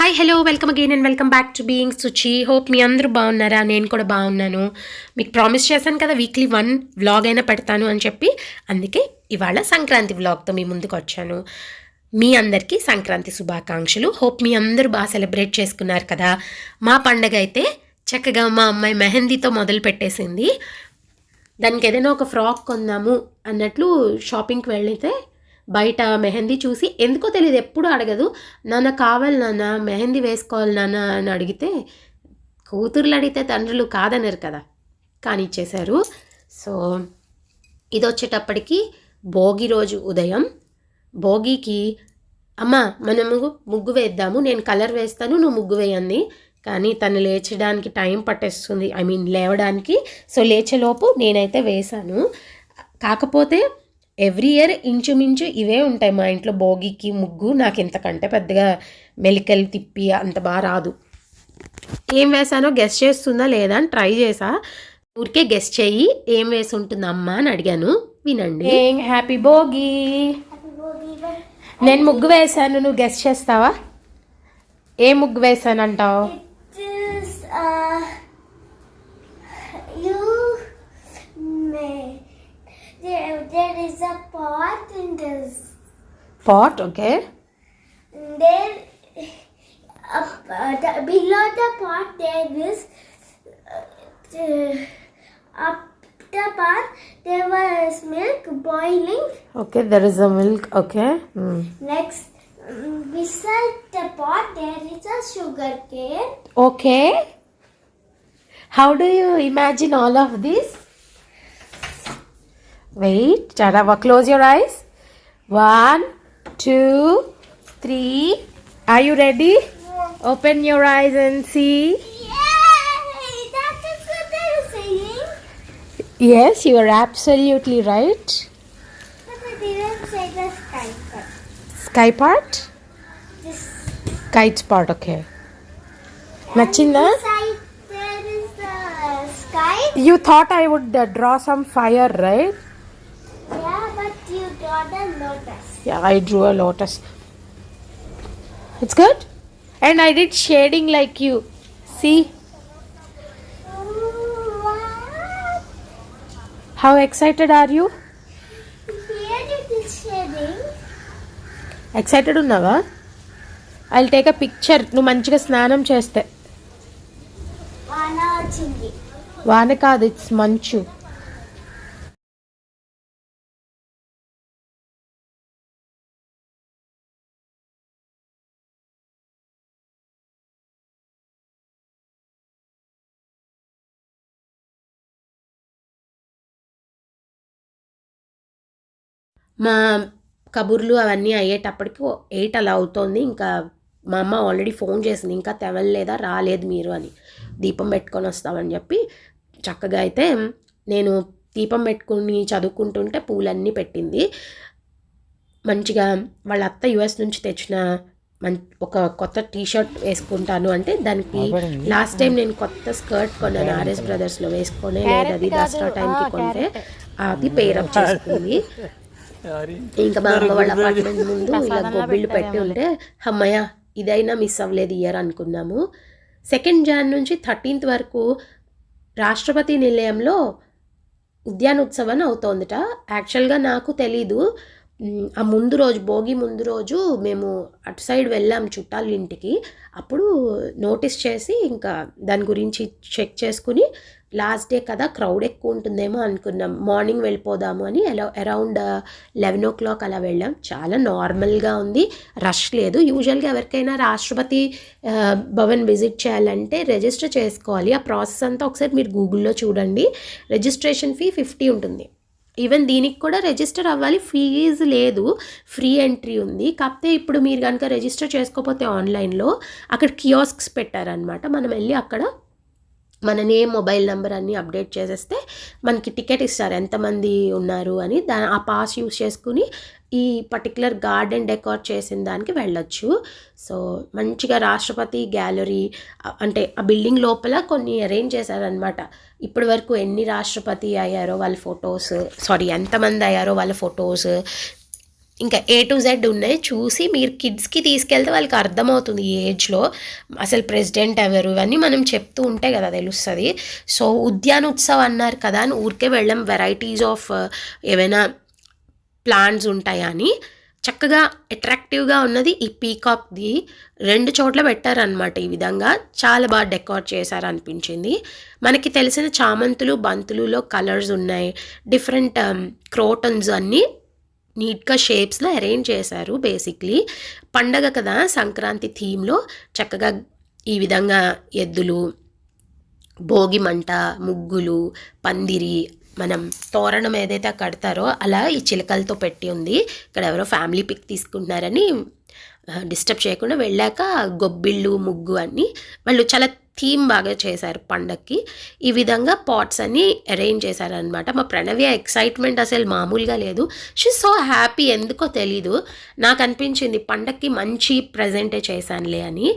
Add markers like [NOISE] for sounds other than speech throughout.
Hi hello welcome again and welcome back to being Suchi hope మీ అందరూ బాగున్నారా? నేను కూడా బాగున్నాను. మీకు ప్రామిస్ చేశాను కదా వీక్లీ వన్ వ్లాగ్ అయినా పెడతాను అని చెప్పి. అందుకే ఇవాళ సంక్రాంతి వ్లాగ్తో మీ ముందుకు వచ్చాను. మీ అందరికీ సంక్రాంతి శుభాకాంక్షలు. హోప్ మీ అందరూ బాగా సెలబ్రేట్ చేసుకున్నారు కదా. మా పండగ అయితే చక్కగా మా అమ్మాయి మెహందీతో మొదలు పెట్టేసింది. దానికి ఏదైనా ఒక ఫ్రాక్ కొందాము అన్నట్లు షాపింగ్కి వెళ్ళితే బయట మెహందీ చూసి ఎందుకో తెలియదు ఎప్పుడు అడగదు. నాన్న కావాలి నాన్న మెహందీ వేసుకోవాలి నాన్న అని అడిగితే కూతుర్లు అడిగితే తండ్రులు కాదనరు కదా కానీ ఇచ్చేశారు. సో ఇది వచ్చేటప్పటికి భోగి రోజు ఉదయం. భోగికి అమ్మ మనము ముగ్గు వేద్దాము నేను కలర్ వేస్తాను నువ్వు ముగ్గు వేయండి. కానీ తను లేచడానికి టైం పట్టేస్తుంది ఐ మీన్ లేవడానికి. సో లేచేలోపు నేనైతే వేశాను. కాకపోతే ఎవ్రీ ఇయర్ ఇంచుమించు ఇవే ఉంటాయి మా ఇంట్లో. భోగికి ముగ్గు నాకు ఇంతకంటే పెద్దగా మెలికలు తిప్పి అంత బాగా రాదు. ఏం వేసానో గెస్ట్ చేస్తుందా లేదా అని ట్రై చేసా. ఊరికే గెస్ట్ చెయ్యి ఏం వేసి ఉంటుంది అమ్మ అని అడిగాను. వినండి. ఏం? హ్యాపీ భోగి. నేను ముగ్గు వేసాను నువ్వు గెస్ట్ చేస్తావా? ఏ ముగ్గు వేసాను pot in this. pot okay. There uh, the, below the pot there is uh, up the pot there was milk boiling. Okay there is a milk okay. Hmm. Mm. next beside the pot there is a sugar cane. Okay. How do you imagine all of this? Wait, Jadava, close your eyes. One, two, three. Are you ready? Yeah. Open your eyes and see. Yes, you are absolutely right. But I didn't say the sky part. Sky part? This. Kite part, okay. Nachinda? The... You thought I would uh, draw some fire, right? Yeah, I drew a lotus. It's good. And I did shading like you. See Oh, how excited are you? Excited ఉన్నావా I take a picture నువ్వు మంచిగా స్నానం చేస్తే వాన కాదు it's మంచు మా కబుర్లు అవన్నీ అయ్యేటప్పటికి ఎయిట్ అలా అవుతోంది. ఇంకా మా అమ్మ ఆల్రెడీ ఫోన్ చేసింది ఇంకా తెవలేదా రాలేదు మీరు అని. దీపం పెట్టుకొని వస్తామని చెప్పి చక్కగా అయితే నేను దీపం పెట్టుకుని చదువుకుంటుంటే పూలన్నీ పెట్టింది. మంచిగా వాళ్ళ అత్త యుఎస్ నుంచి తెచ్చిన మం ఒక కొత్త టీ షర్ట్ వేసుకుంటాను అంటే దానికి లాస్ట్ టైం నేను కొత్త స్కర్ట్ కొన్నాను. ఆర్ఎస్ బ్రదర్స్లో వేసుకొనే లేదు అది దసరా టైంకి కొంటే అది పేరప్ చేసుకుంది. ఇంకా మా అమ్మ వాళ్ళ అపార్ట్మెంట్ ముందు ఇలా గొబ్బిళ్ళు పెట్టి ఉంటే అమ్మయ్య ఇదైనా మిస్ అవ్వలేదు ఇయర్ అనుకున్నాము. సెకండ్ జాన్ నుంచి థర్టీన్త్ వరకు రాష్ట్రపతి నిలయంలో ఉద్యానోత్సవం అవుతోందట. యాక్చువల్గా నాకు తెలీదు. ఆ ముందు రోజు భోగి ముందు రోజు మేము అటు సైడ్ వెళ్ళాం చుట్టాల ఇంటికి. అప్పుడు నోటీస్ చేసి ఇంకా దాని గురించి చెక్ చేసుకుని లాస్ట్ డే కదా క్రౌడ్ ఎక్కువ ఉంటుందేమో అనుకున్నాం. మార్నింగ్ వెళ్ళిపోదాము అని ఎలా అరౌండ్ లెవెన్ ఓ క్లాక్ అలా వెళ్ళాం. చాలా నార్మల్గా ఉంది. రష్ లేదు. యూజువల్గా ఎవరికైనా రాష్ట్రపతి భవన్ విజిట్ చేయాలంటే రిజిస్టర్ చేసుకోవాలి. ఆ ప్రాసెస్ అంతా ఒకసారి మీరు గూగుల్లో చూడండి. రిజిస్ట్రేషన్ ఫీ ఫిఫ్టీ ఉంటుంది. ఈవెన్ దీనికి కూడా రిజిస్టర్ అవ్వాలి. ఫీజు లేదు. ఫ్రీ ఎంట్రీ ఉంది. కాకపోతే ఇప్పుడు మీరు కనుక రిజిస్టర్ చేసుకోకపోతే ఆన్లైన్లో అక్కడ కియోస్క్స్ పెట్టారనమాట మనం వెళ్ళి అక్కడ మన నేమ్ మొబైల్ నెంబర్ అన్నీ అప్డేట్ చేసేస్తే మనకి టికెట్ ఇస్తారు. ఎంతమంది ఉన్నారు అని దా ఆ పాస్ యూస్ చేసుకుని ఈ పర్టికులర్ గార్డెన్ డెకార్ చేసిన దానికి వెళ్ళొచ్చు. సో మంచిగా రాష్ట్రపతి గ్యాలరీ అంటే ఆ బిల్డింగ్ లోపల కొన్ని అరేంజ్ చేశారనమాట ఇప్పటి వరకు ఎన్ని రాష్ట్రపతి అయ్యారో వాళ్ళ ఫొటోస్ సారీ ఎంతమంది అయ్యారో వాళ్ళ ఫొటోస్ ఇంకా ఏ టు జెడ్ ఉన్నాయి. చూసి మీరు కిడ్స్కి తీసుకెళ్తే వాళ్ళకి అర్థమవుతుంది ఈ ఏజ్లో అసలు ప్రెసిడెంట్ ఎవరు ఇవన్నీ మనం చెప్తూ ఉంటే కదా తెలుస్తుంది. సో ఉద్యాన ఉత్సవ్ అన్నారు కదా అని ఊరికే వెళ్ళాం. వెరైటీస్ ఆఫ్ uh, ఏవైనా ప్లాంట్స్ ఉంటాయా అని. చక్కగా అట్రాక్టివ్గా ఉన్నది ఈ పీకాక్ది రెండు చోట్ల పెట్టారనమాట ఈ విధంగా. చాలా బాగా డెకార్ చేశారు అనిపించింది మనకి తెలిసిన చామంతులు బంతులులో కలర్స్ ఉన్నాయి. డిఫరెంట్ క్రోటన్స్ um, అన్నీ నీట్గా షేప్స్లో అరేంజ్ చేశారు బేసిక్లీ. పండగ కదా సంక్రాంతి థీమ్లో చక్కగా ఈ విధంగా ఎద్దులు భోగి మంట ముగ్గులు పందిరి మనం తోరణం ఏదైతే కడతారో అలా ఈ చిలకలతో పెట్టి ఉంది. ఇక్కడ ఎవరో ఫ్యామిలీ పిక్ తీసుకుంటున్నారని డిస్టర్బ్ చేయకుండా వెళ్ళాక గొబ్బిళ్ళు ముగ్గు అన్నీ వాళ్ళు చాలా థీమ్ బాగా చేశారు పండక్కి. ఈ విధంగా పాట్స్ అన్ని అరేంజ్ చేశారనమాట మా ప్రణవ్య ఎక్సైట్మెంట్ అసలు మామూలుగా లేదు. షీ సో హ్యాపీ ఎందుకో తెలీదు. నాకు అనిపించింది పండక్కి మంచి ప్రజెంటే చేశానులే అని.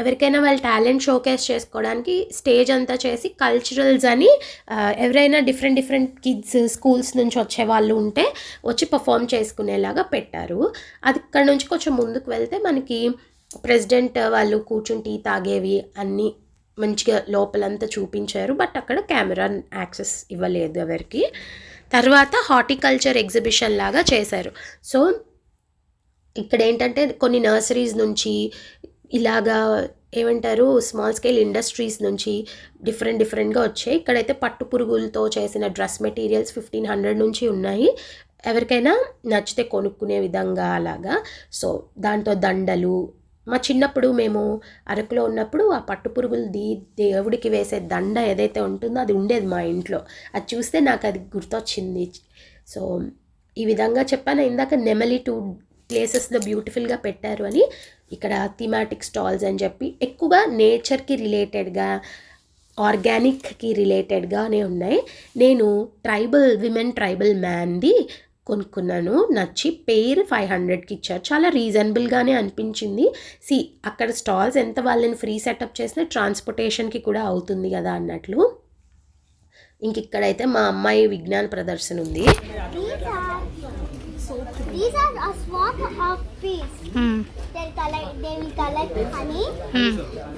ఎవరికైనా వాళ్ళ టాలెంట్ షోకేస్ చేసుకోవడానికి స్టేజ్ అంతా చేసి కల్చరల్స్ అని ఎవరైనా డిఫరెంట్ డిఫరెంట్ కిడ్స్ స్కూల్స్ నుంచి వచ్చే వాళ్ళు ఉంటే వచ్చి పర్ఫామ్ చేసుకునేలాగా పెట్టారు. అది ఇక్కడ నుంచి కొంచెం ముందుకు వెళ్తే మనకి ప్రెసిడెంట్ వాళ్ళు కూర్చుని టీ తాగేవి అన్నీ మంచిగా లోపలంతా చూపించారు. బట్ అక్కడ కెమెరా యాక్సెస్ ఇవ్వలేదు ఎవరికి. తర్వాత హార్టికల్చర్ ఎగ్జిబిషన్ లాగా చేశారు. సో ఇక్కడ ఏంటంటే కొన్ని నర్సరీస్ నుంచి ఇలాగా ఏమంటారు స్మాల్ స్కేల్ ఇండస్ట్రీస్ నుంచి డిఫరెంట్ డిఫరెంట్గా వచ్చాయి. ఇక్కడైతే పట్టు పురుగులతో చేసిన డ్రెస్ మెటీరియల్స్ ఫిఫ్టీన్ హండ్రెడ్ నుంచి ఉన్నాయి. ఎవరికైనా నచ్చితే కొనుక్కునే విధంగా అలాగా. సో దాంతో దండలు. మా చిన్నప్పుడు మేము అరకులో ఉన్నప్పుడు ఆ పట్టు పురుగులది దేవుడికి వేసే దండ ఏదైతే ఉంటుందో అది ఉండేది మా ఇంట్లో. అది చూస్తే నాకు అది గుర్తొచ్చింది. సో ఈ విధంగా చెప్పాను. ఇందాక నెమలి టూ ప్లేసెస్లో బ్యూటిఫుల్గా పెట్టారు అని. ఇక్కడ థీమాటిక్ స్టాల్స్ అని చెప్పి ఎక్కువగా నేచర్కి రిలేటెడ్గా ఆర్గానిక్కి రిలేటెడ్గానే ఉన్నాయి. నేను ట్రైబల్ విమెన్ ట్రైబల్ మ్యాన్ది కొనుక్కున్నాను. నచ్చి పేరు ఫైవ్ హండ్రెడ్కి ఇచ్చారు. చాలా రీజనబుల్గానే అనిపించింది. సి అక్కడ స్టాల్స్ ఎంత వాళ్ళని ఫ్రీ సెటప్ చేసినా ట్రాన్స్పోర్టేషన్కి కూడా అవుతుంది కదా అన్నట్లు. ఇంక ఇక్కడైతే మా అమ్మాయి విజ్ఞాన ప్రదర్శన ఉంది. These are a swarm of bees. They'll collect. They will collect honey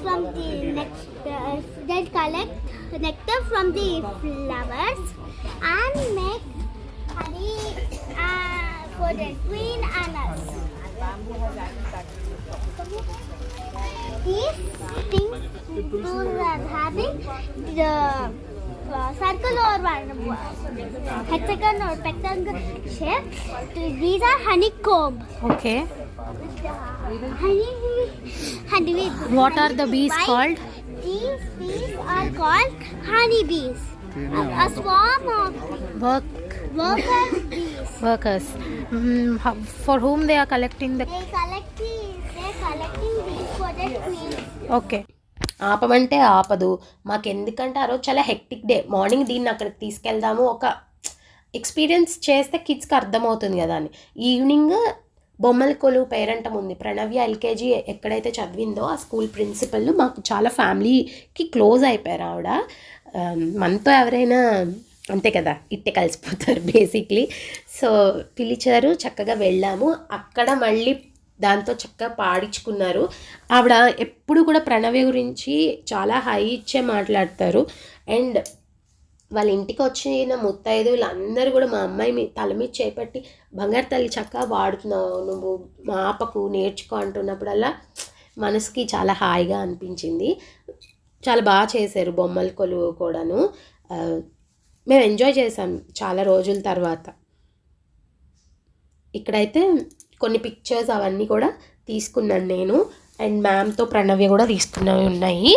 from the next. Uh, they'll collect nectar from the flowers and make honey uh, for the queen and us. These things those are having the circle or hexagon or rectangle shape. These are honeycomb. Okay. Honey, honey. What are the bees called? These bees are called honeybees. A, a swarm of Work worker bees. workers. Mm, for whom they are collecting the. They collect these. They're collecting these for the queen. Okay. ఆపమంటే ఆపదు. మాకు ఎందుకంటే ఆ రోజు చాలా hectic day. Morning దీన్ని అక్కడికి తీసుకెళ్దాము. ఒక experience చేస్తే కిడ్స్కి అర్థమవుతుంది కదా అని. ఈవినింగ్ బొమ్మల కొలువు పేరంటం ఉంది. ప్రణవ్య ఎల్కేజీ ఎక్కడైతే చదివిందో ఆ స్కూల్ ప్రిన్సిపల్ మాకు చాలా ఫ్యామిలీకి క్లోజ్ అయిపోయారు ఆవిడ. మనతో ఎవరైనా అంతే కదా ఇట్టే కలిసిపోతారు [LAUGHS] బేసిక్లీ. సో పిలిచారు చక్కగా వెళ్ళాము. అక్కడ మళ్ళీ దాంతో చక్కగా పాడించుకున్నారు. ఆవిడ ఎప్పుడు కూడా ప్రణవి గురించి చాలా హై ఇచ్చే మాట్లాడతారు. అండ్ వాళ్ళ ఇంటికి వచ్చిన ముత్తైదువులు అందరూ కూడా మా అమ్మాయి మీ తల మీద చేపట్టి బంగారు తల్లి చక్కగా వాడుతున్నావు నువ్వు మా ఆపకు నేర్చుకో అంటున్నప్పుడల్లా మనసుకి చాలా హాయిగా అనిపించింది. చాలా బాగా చేశారు బొమ్మల కొలువు కూడాను. మేము ఎంజాయ్ చేసాం చాలా రోజుల తర్వాత. ఇక్కడైతే కొన్ని పిక్చర్స్ అవన్నీ కూడా తీసుకున్నాను నేను. అండ్ మ్యామ్తో ప్రణవ్య కూడా తీసుకున్నవి ఉన్నాయి.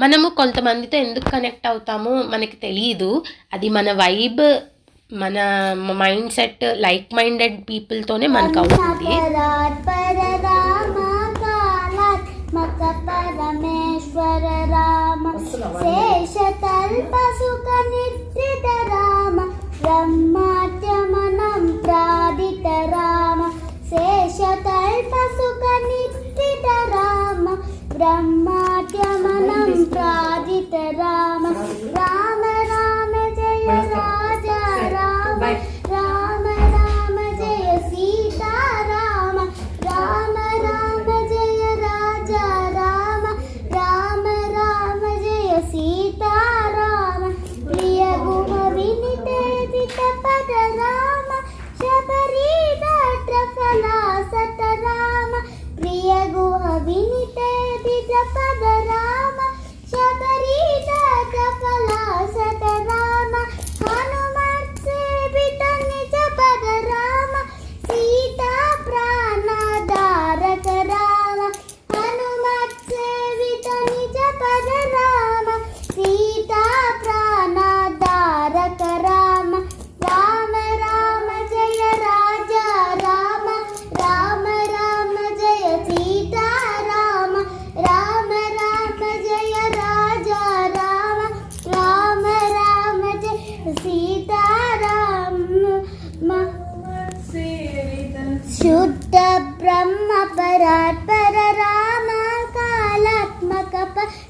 మనము కొంతమందితో ఎందుకు కనెక్ట్ అవుతామో మనకి తెలియదు అది మన వైబ్ మన మైండ్ సెట్ లైక్ మైండెడ్ పీపుల్తోనే మనకు అవుతుంది. పరమేశ్వర రామ శేషతల్ప సుఖ నిద్రిత రామ బ్రహ్మాత్యమనం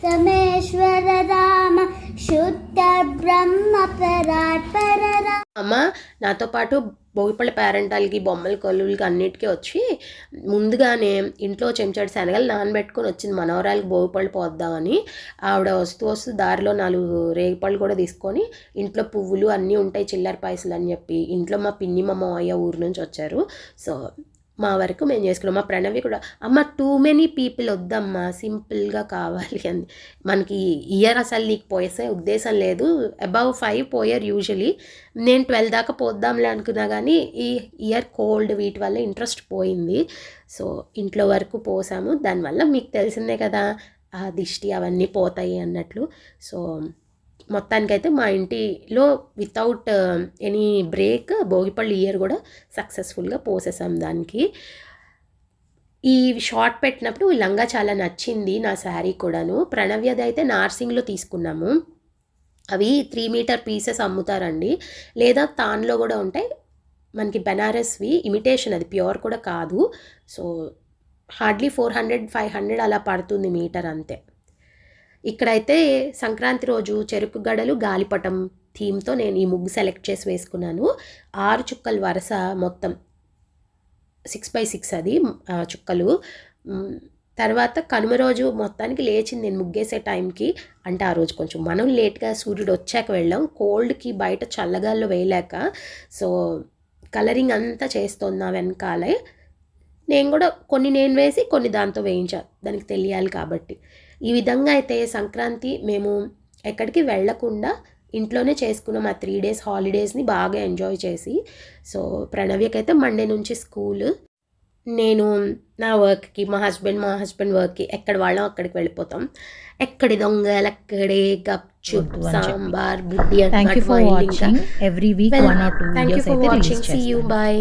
రమేశ్వర రామ శుద్ధ బ్రహ్మ రామ అమ్మ నాతో పాటు భోగిపల్లి పేరెంటాలకి బొమ్మల కొలువులకి అన్నిటికీ వచ్చి ముందుగానే ఇంట్లో చెంచాడు శనగలు నానబెట్టుకొని వచ్చింది మనవరాలకి బోగిపళ్ళు పోద్దామని. ఆవిడ వస్తూ వస్తూ దారిలో నాలుగు రేగిపళ్ళు కూడా తీసుకొని ఇంట్లో పువ్వులు అన్నీ ఉంటాయి చిల్లర పాయసలు అని చెప్పి ఇంట్లో మా పిన్ని మా మావయ్య ఊరు నుంచి వచ్చారు. సో మా వరకు మేము చేసుకున్నాం. మా ప్రణవి కూడా అమ్మ టూ మెనీ పీపుల్ వద్దమ్మా సింపుల్గా కావాలి అని మనకి ఇయర్ అసలు నీకు పోయేసే ఉద్దేశం లేదు. అబౌవ్ ఫైవ్ పోయర్ యూజువలీ. నేను ట్వెల్వ్ దాకా పోద్దాంలే అనుకున్నా కానీ ఈ ఇయర్ కోల్డ్ వీటి వల్ల ఇంట్రెస్ట్ పోయింది. సో ఇంట్లో వరకు పోసాము. దానివల్ల మీకు తెలిసిందే కదా ఆ దిష్టి అవన్నీ పోతాయి అన్నట్లు. సో మొత్తానికైతే మా ఇంటిలో వితౌట్ ఎనీ బ్రేక్ భోగిపళ్ళు ఇయర్ కూడా సక్సెస్ఫుల్గా పోసేసాం దానికి. ఈ షార్ట్ పెట్టినప్పుడు లంగా చాలా నచ్చింది నా శారీ కూడాను. ప్రణవ్యది అయితే నార్సింగ్లో తీసుకున్నాము. అవి త్రీ మీటర్ పీసెస్ అమ్ముతారండి. లేదా తాన్లో కూడా ఉంటాయి. మనకి బెనారస్వి ఇమిటేషన్ అది ప్యూర్ కూడా కాదు. So hardly four hundred five hundred అలా పడుతుంది మీటర్ అంతే. ఇక్కడైతే సంక్రాంతి రోజు చెరుకు గడలు గాలిపటం థీమ్తో నేను ఈ ముగ్గు సెలెక్ట్ చేసి వేసుకున్నాను. ఆరు చుక్కలు వరుస మొత్తం. సిక్స్ బై సిక్స్ అది ఆ, చుక్కలు. తర్వాత కనుమ రోజు మొత్తానికి లేచింది నేను ముగ్గేసే టైంకి అంటే ఆ రోజు కొంచెం మనం లేట్గా సూర్యుడు వచ్చాక వెళ్ళాం. కోల్డ్కి బయట చల్లగాల్లో వేయలేక సో కలరింగ్ అంతా చేస్తోంది నా వెనకాలే. నేను కూడా కొన్ని నేను వేసి కొన్ని దాంతో వేయించాను దానికి తెలియాలి కాబట్టి. ఈ విధంగా అయితే సంక్రాంతి మేము ఎక్కడికి వెళ్ళకుండా ఇంట్లోనే చేసుకున్నాం. ఆ త్రీ డేస్ హాలిడేస్ని బాగా ఎంజాయ్ చేసి. సో ప్రణవ్యకైతే మండే నుంచి స్కూల్ నేను నా వర్క్కి మా హస్బెండ్ మా హస్బెండ్ వర్క్కి ఎక్కడ వాళ్ళం అక్కడికి వెళ్ళిపోతాం. ఎక్కడి దొంగలు అక్కడే చెప్పి. Sambar two thank you for release watching see you చేస్తాను. బాయ్